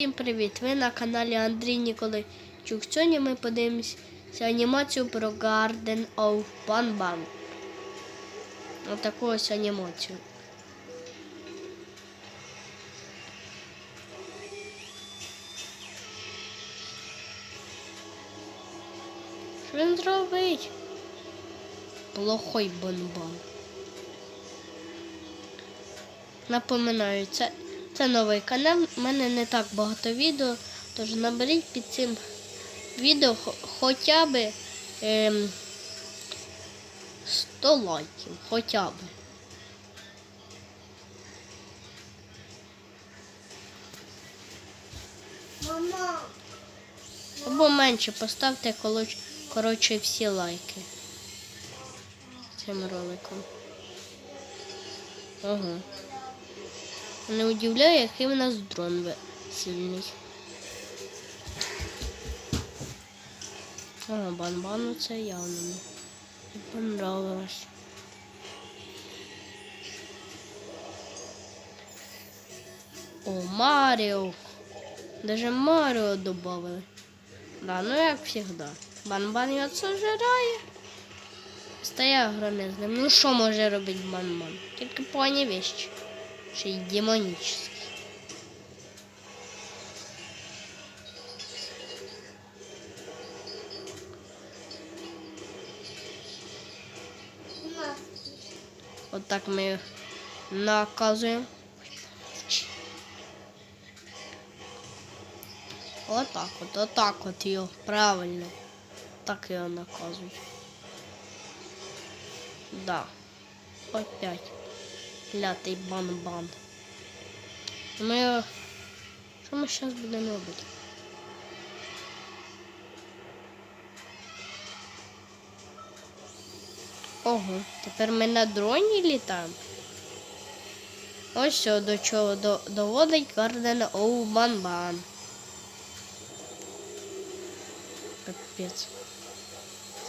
Всім привіт! Ви на каналі Андрій Ніколайчук. Сьогодні ми подивимося анімацію про Garden of Banban. Отаку ось анімацію. Що він зробить? Плохой банбан. Напоминаю, це, це новий канал. У мене не так багато відео, тож наберіть під цим відео хоча б ем, 100 лайків. Хоча б. Мама, Або менше поставте коротше всі лайки цим роликом. Ага. Не удивляє, який в нас дрон сильний. Ага, банбану це явно не понравилось. О, Маріо. Даже Маріо добавили. Да, ну як завжди. Банбан його сожирає. Стає грани з. Ну що може робити банбан? Тільки погані вещи. Ще й демонічні. мама, От так ми їх наказуємо. Отак от, отак от його, правильно. Так його наказують. Да. Опять. Лятий бан-бан. Його- Що ми зараз будемо робити? Ого, тепер ми на дроні літаємо. Ось що до чого до, доводить Гарден Оу Банбан. Капець.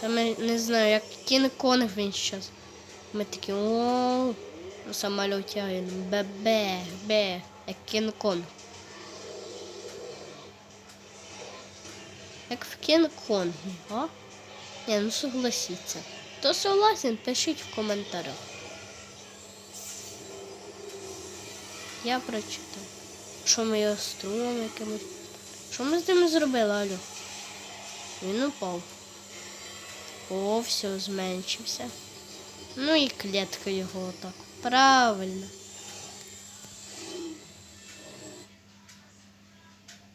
Це ми не знаю, як Кінг-Конг він зараз. Ми такі о а він бе-бе, бе, як Кінг-Конг. Як в Кінг-Конгі, а? Ні, ну согласіться. Хто согласен, пишіть в коментарях. Я прочитав. Що ми його струмом якимось. Що ми з ним зробили, Алю? Він упав. О, все, зменшився. Ну і клітка його отак. Правильно.